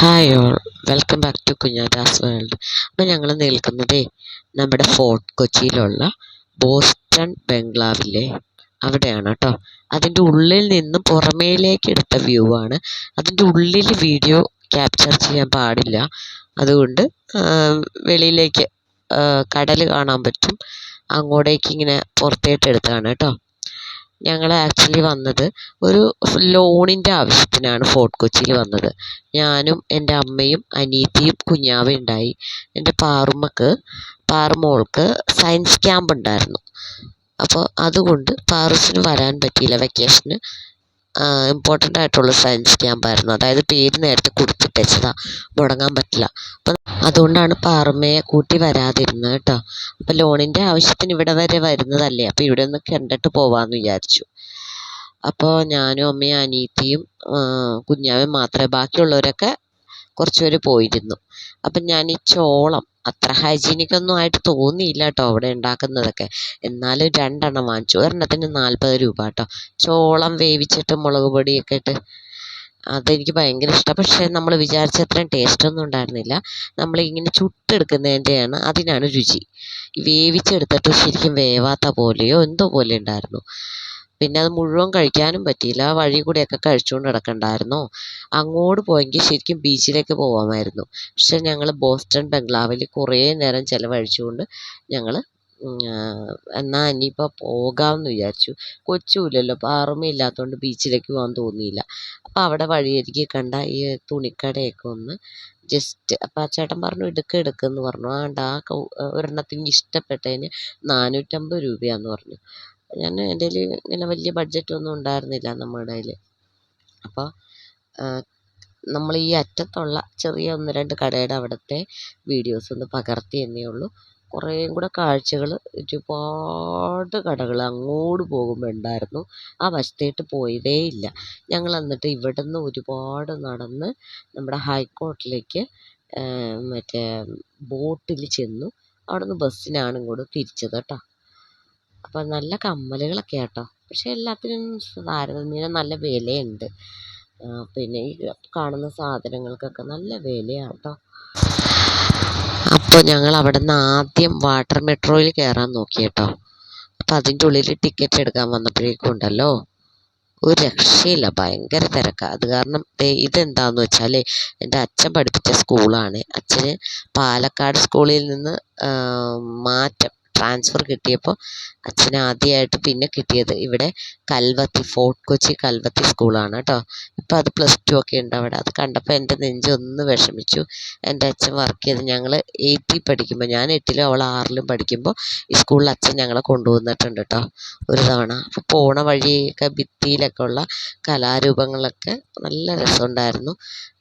Hi all welcome back to Kunjadas world അപ്പോൾ ഞങ്ങൾ നിൽക്കുന്നതേ നമ്മുടെ ഫോർട്ട് കൊച്ചിയിലുള്ള ബോസ്റ്റൺ ബംഗ്ലാവിലെ അവിടെയാണ് കേട്ടോ അതിന്റെ ഉള്ളിൽ നിന്നും പുറമേലേക്ക് എടുത്ത വ്യൂ ആണ്. അതിന്റെ ഉള്ളിൽ വീഡിയോ ക്യാപ്ചർ ചെയ്യാൻ പാടില്ല. അതുകൊണ്ട് വെളിയിലേക്ക് കടൽ കാണാൻ പറ്റും. അങ്ങോട്ടേക്ക് ഇങ്ങനെ പുറത്തേട്ട് എടുത്താണ് കേട്ടോ ഞങ്ങൾ ആക്ച്വലി വന്നത് ഒരു ലോണിന്റെ ആവശ്യത്തിനാണ് ഫോർട്ട് കൊച്ചിയിൽ വന്നത്. ഞാനും എന്റെ അമ്മയും അനിയത്തിയും കുഞ്ഞാവയും ഉണ്ടായി. എന്റെ പാറുമ്മക്ക് പാറുമോൾക്ക് സയൻസ് ക്യാമ്പ് ഉണ്ടായിരുന്നു. അപ്പോൾ അതുകൊണ്ട് പാറൂസിന് വരാൻ പറ്റിയില്ല വെക്കേഷന് ഇമ്പോർട്ടന്റ് ആയിട്ടുള്ള സയൻസ് ക്യാമ്പായിരുന്നു അതായത് പേര് നേരത്തെ കൊടുത്തിട്ടേച്ചതാ മുടങ്ങാൻ പറ്റില്ല. അപ്പം അതുകൊണ്ടാണ് പാറമ്മയെ കൂട്ടി വരാതിരുന്നത് കേട്ടോ. അപ്പം ലോണിന്റെ ആവശ്യത്തിന് ഇവിടെ വരെ വരുന്നതല്ലേ. അപ്പം ഇവിടെ ഒന്ന് കണ്ടിട്ട് പോവാമെന്ന് വിചാരിച്ചു. അപ്പോൾ ഞാനും അമ്മയും അനിയത്തിയും കുഞ്ഞാവയും മാത്രമേ ബാക്കിയുള്ളവരൊക്കെ കുറച്ച് പേര് പോയിരുന്നു. അപ്പം ഞാൻ ഈ ചോളം അത്ര ഹൈജീനിക് ഒന്നും ആയിട്ട് തോന്നിയില്ല കേട്ടോ അവിടെ ഉണ്ടാക്കുന്നതൊക്കെ. എന്നാലും രണ്ടെണ്ണം വാങ്ങിച്ചു. ഒരെണ്ണത്തിന് നാൽപ്പത് രൂപ കേട്ടോ. ചോളം വേവിച്ചിട്ട് മുളക് പൊടിയൊക്കെ ഇട്ട് അതെനിക്ക് ഭയങ്കര ഇഷ്ടമാണ് പക്ഷേ നമ്മൾ വിചാരിച്ച അത്രയും ടേസ്റ്റൊന്നും ഉണ്ടായിരുന്നില്ല. നമ്മളിങ്ങനെ ചുട്ടെടുക്കുന്നതിന്റെയാണ് അതിനാണ് രുചി. വേവിച്ചെടുത്തിട്ട് ശരിക്കും വേവാത്ത പോലെയോ എന്തോ പോലെ ഉണ്ടായിരുന്നു. പിന്നെ അത് മുഴുവൻ കഴിക്കാനും പറ്റിയില്ല. ആ വഴി കൂടെയൊക്കെ കഴിച്ചുകൊണ്ട് നടക്കണ്ടായിരുന്നോ. അങ്ങോട്ട് പോയെങ്കിൽ ശരിക്കും ബീച്ചിലേക്ക് പോവാമായിരുന്നു. പക്ഷെ ഞങ്ങൾ ബോസ്റ്റൺ ബംഗ്ലാവിൽ കുറേ നേരം ചിലവഴിച്ചുകൊണ്ട് ഞങ്ങൾ എന്നാൽ ഇനിയിപ്പോൾ പോകാമെന്ന് വിചാരിച്ചു. കൊച്ചുമില്ലല്ലോ പാറുമയില്ലാത്തതുകൊണ്ട് ബീച്ചിലേക്ക് പോകാൻ തോന്നിയില്ല. അപ്പോൾ അവിടെ വഴിയരികെ കണ്ട ഈ തുണിക്കടയൊക്കെ ഒന്ന് ജസ്റ്റ് അപ്പോൾ ആ ചേട്ടൻ പറഞ്ഞു എടുക്ക് എടുക്കുമെന്ന് പറഞ്ഞു. ആണ്ട് ആ ഒരെണ്ണത്തിന് ഇഷ്ടപ്പെട്ടതിന് നാനൂറ്റമ്പത് രൂപയാന്ന് പറഞ്ഞു. ഞാൻ എന്റെ കയ്യിൽ ഇങ്ങനെ വലിയ ബഡ്ജറ്റൊന്നും ഉണ്ടായിരുന്നില്ല നമ്മുടെ കയ്യിൽ അപ്പോൾ നമ്മൾ ഈ അറ്റത്തുള്ള ചെറിയ ഒന്ന് രണ്ട് കടയുടെ അവിടുത്തെ വീഡിയോസ് ഒന്ന് പകർത്തി എന്നേ ഉള്ളൂ. കുറേയും കൂടെ കാഴ്ചകൾ ഒരുപാട് കടകൾ അങ്ങോട്ട് പോകുമ്പോൾ ഉണ്ടായിരുന്നു. ആ വശത്തേട്ട് പോയതേ ഇല്ല. ഞങ്ങൾ എന്നിട്ട് ഇവിടെ നിന്ന് ഒരുപാട് നടന്ന് നമ്മുടെ ഹൈക്കോർട്ടിലേക്ക് മറ്റേ ബോട്ടിൽ ചെന്നു. അവിടെ നിന്ന് ബസ്സിനാണ് ഇങ്ങോട്ട് തിരിച്ചത് കേട്ടോ. അപ്പോൾ നല്ല കമ്മലുകളൊക്കെ കേട്ടോ പക്ഷേ എല്ലാത്തിനും താരതമ്യേന നല്ല വിലയുണ്ട്. പിന്നെ ഈ കാണുന്ന സാധനങ്ങൾക്കൊക്കെ നല്ല വിലയാണ് കേട്ടോ അപ്പോൾ ഞങ്ങൾ അവിടെ നിന്ന് ആദ്യം വാട്ടർ മെട്രോയിൽ കയറാൻ നോക്കി കേട്ടോ അപ്പം അതിന്റെ ഉള്ളിൽ ടിക്കറ്റ് എടുക്കാൻ വന്നപ്പോഴേക്കും ഉണ്ടല്ലോ ഒരു രക്ഷയില്ല ഭയങ്കര തിരക്കാണ് അത് കാരണം ഇതെന്താന്ന് വെച്ചാൽ എന്റെ അച്ഛൻ പഠിപ്പിച്ച സ്കൂളാണ്. അച്ഛന് പാലക്കാട് സ്കൂളിൽ നിന്ന് മാറ്റം. ട്രാൻസ്ഫർ കിട്ടിയപ്പോൾ അച്ഛന് ആദ്യമായിട്ട് പിന്നെ കിട്ടിയത് ഇവിടെ കൽവത്തി ഫോർട്ട് കൊച്ചി കൽവത്തി സ്കൂളാണ് കേട്ടോ. ഇപ്പം അത് പ്ലസ് ടു ഒക്കെ ഉണ്ട് അവിടെ. അത് കണ്ടപ്പോൾ എന്റെ നെഞ്ചൊന്ന് വിഷമിച്ചു. എന്റെ അച്ഛൻ വർക്ക് ചെയ്ത് ഞങ്ങൾ എയ്റ്റിൽ പഠിക്കുമ്പോൾ ഞാൻ എട്ടിലും അവൾ ആറിലും പഠിക്കുമ്പോൾ ഈ സ്കൂളിൽ അച്ഛൻ ഞങ്ങളെ കൊണ്ടുവന്നിട്ടുണ്ട് കേട്ടോ ഒരു തവണ. അപ്പോൾ പോണ വഴിയൊക്കെ ഭിത്തിയിലൊക്കെ ഉള്ള കലാരൂപങ്ങളൊക്കെ നല്ല രസമുണ്ടായിരുന്നു.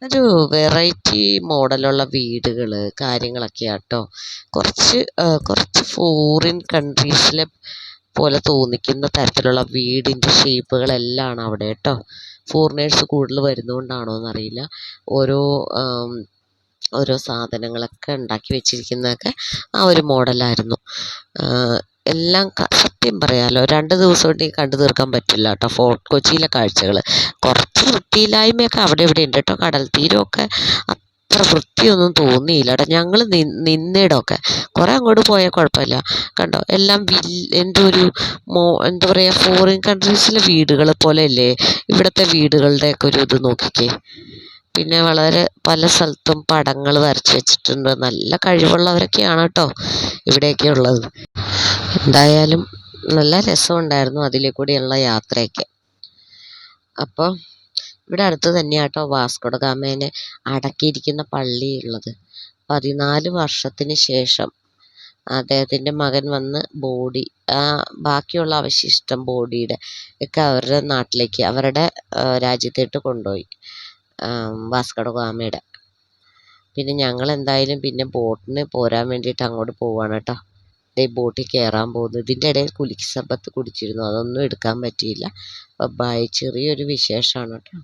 ഒരു വെറൈറ്റി മോഡലുള്ള വീടുകൾ കാര്യങ്ങളൊക്കെയാണ് കേട്ടോ. കുറച്ച് കുറച്ച് ഫോറിൻ കൺട്രീസിലെ പോലെ തോന്നിക്കുന്ന തരത്തിലുള്ള വീടിന്റെ ഷേപ്പുകളെല്ലാം അവിടെ കേട്ടോ. ഫോറിനേഴ്സ് കൂടുതൽ വരുന്നതുകൊണ്ടാണോ എന്നറിയില്ല. ഓരോ ഓരോ സാധനങ്ങളൊക്കെ ഉണ്ടാക്കി വെച്ചിരിക്കുന്നതൊക്കെ ആ ഒരു മോഡലായിരുന്നു. എല്ലാം സത്യം പറയാമല്ലോ രണ്ട് ദിവസം കൊണ്ട് കണ്ടു തീർക്കാൻ പറ്റില്ല കേട്ടോ ഫോർട്ട് കൊച്ചിയിലെ കാഴ്ചകൾ കുറച്ച് വൃത്തിയില്ലായ്മയൊക്കെ അവിടെ ഇവിടെ ഉണ്ട് കേട്ടോ. കടൽ തീരമൊക്കെ അത്ര വൃത്തിയൊന്നും തോന്നിയില്ല കേട്ടോ ഞങ്ങൾ നിന്നിടമൊക്കെ കുറേ അങ്ങോട്ട് പോയാൽ കുഴപ്പമില്ല കണ്ടോ? എല്ലാം എന്റെ ഒരു മോ എന്താ പറയുക ഫോറിൻ കൺട്രീസിലെ വീടുകൾ പോലെയല്ലേ? ഇവിടുത്തെ വീടുകളുടെയൊക്കെ ഒരു ഇത് നോക്കിക്കേ. പിന്നെ വളരെ പല സ്ഥലത്തും പടങ്ങൾ വരച്ച് വെച്ചിട്ടുണ്ട്. നല്ല കഴിവുള്ളവരൊക്കെയാണ് കേട്ടോ ഇവിടെയൊക്കെ ഉള്ളത്. എന്തായാലും നല്ല രസമുണ്ടായിരുന്നു അതിലെ കൂടിയുള്ള യാത്രയൊക്കെ. അപ്പോൾ ഇവിടെ അടുത്ത് തന്നെയാണ് കേട്ടോ വാസ്കോ ഗാമേനെ അടക്കിയിരിക്കുന്ന പള്ളി ഉള്ളത്. പതിനാല് വർഷത്തിന് ശേഷം അദ്ദേഹത്തിന്റെ മകൻ വന്ന് ബോഡി ബാക്കിയുള്ള അവശിഷ്ടം ബോഡിയുടെ ഒക്കെ അവരുടെ നാട്ടിലേക്ക് അവരുടെ രാജ്യത്തേട്ട് കൊണ്ടുപോയി വാസ്കോഡ ഗാമയുടെ. പിന്നെ ഞങ്ങൾ എന്തായാലും പിന്നെ ബോട്ടിന് പോരാൻ വേണ്ടിയിട്ട് അങ്ങോട്ട് പോവാണ് കേട്ടോ ദേ ബോട്ടിൽ കയറാൻ പോകുന്നു. ഇതിന്റെ ഇടയിൽ കുലിക്ക് സമ്പത്ത് കുടിച്ചിരുന്നു. അതൊന്നും എടുക്കാൻ പറ്റിയില്ല. ബൈ ചെറിയൊരു വിശേഷമാണ് കേട്ടോ